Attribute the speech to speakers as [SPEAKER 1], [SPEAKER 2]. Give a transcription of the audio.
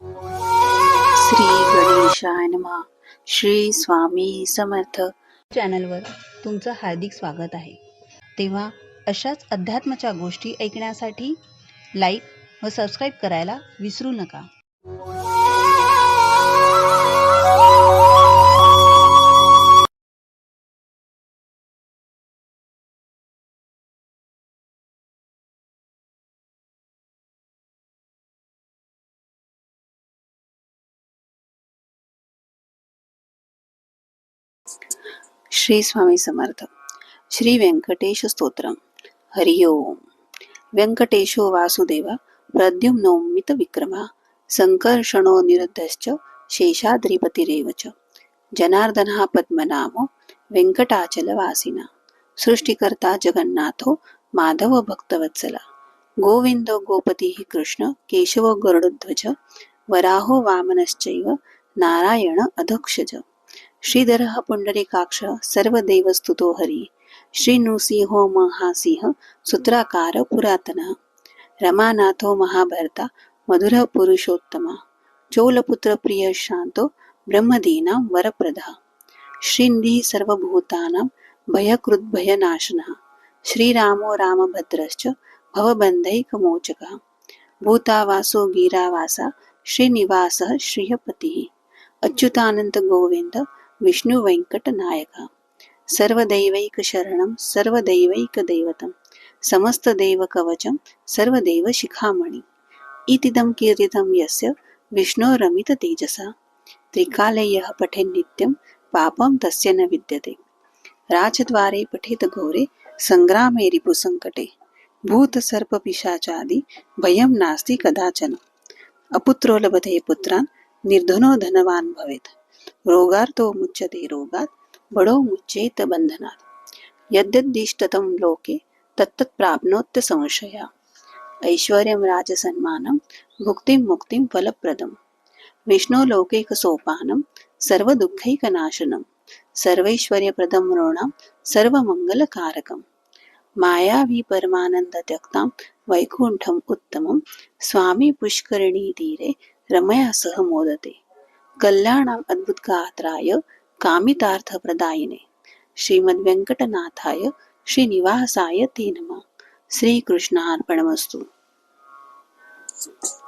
[SPEAKER 1] श्री गणेशाय नमः. श्री स्वामी समर्थ.
[SPEAKER 2] चॅनलवर तुमचं हार्दिक स्वागत आहे. तेव्हा अशाच अध्यात्माच्या गोष्टी ऐकण्यासाठी लाईक व सबस्क्राईब करायला विसरू नका.
[SPEAKER 1] श्री स्वामी समर्थ. श्री व्यंकटेश स्तोत्रम. हरि व्यंकटेशो वासुदेव प्रद्युम्नोमित विक्रमा संकर्षणो निरुद्धश्च शेषाद्रिपतिरेव च. जनार्दनः पद्मनामो व्यंकटाचलवासिना सृष्टिकर्ता जगन्नाथो माधव भक्तवत्सला. गोविंद गोपतिः कृष्ण केशव गरुडध्वज. वराहो वामनश्चैव नारायण अधक्षज. श्रीधरः पुंडरीकाक्ष सर्वदेवस्तुतो हरी। श्री नृसिंहो महासिंह सूत्राकार पुरातनः। रमानाथो महाभर्ता चोलपुत्र प्रिय शांतो ब्रह्मदीनां वरप्रदा। श्रीनिधिः सर्वभूतानां भयकृद्भयनाशनः। श्रीरामो रामभद्रश्च भवबन्धैकमोचकः। भूतावासो गिरावासा श्रीनिवासः श्रियपतिः। अच्युतानंत गोविंद विष्णू व्यंकट नायका सर्वदैवैक शरणं सर्वदैवैक दैवतं समस्तदेव कवचं सर्वदेव शिखामणि इतिदं कीर्तितं यस्य विष्णोरमित तेजसा त्रिकाले यः पठेन् नित्यं पापं तस्य न विद्यते। राजद्वारे पठेत घोरे सङ्ग्रामे रिपुसङ्कटे। भूतसर्पपिशाचादि भयं नास्ति कदाचन। अपुत्रो लभते पुत्रान् निर्धनो धनवान भवेत। रोगार्तो मुच्यते रोगात, बडो मुच्येत बंधनात। यद्यद्दिष्टतं लोके, तत्तत् प्राप्नोत्य संशया। ऐश्वर्यं राजसन्मानं, भुक्तिं मुक्तिं फलप्रदं विष्णो लोकैकसोपानं, सर्वदुःखैकनाशनं। सर्वैश्वर्यप्रदं नृणां सर्वमङ्गलकारकं मायावी परमानंद त्यक्तां वैकुंठम् उत्तमं स्वामी पुष्करिणी तीरे रमया सह मोदते। कल्याणाम अद्भुत गात्राय कामितार्थ प्रदायिने श्रीमद व्यंकटनाथाय श्रीनिवासाय ते नमा श्रीकृष्णार्पणमस्तु Thank you.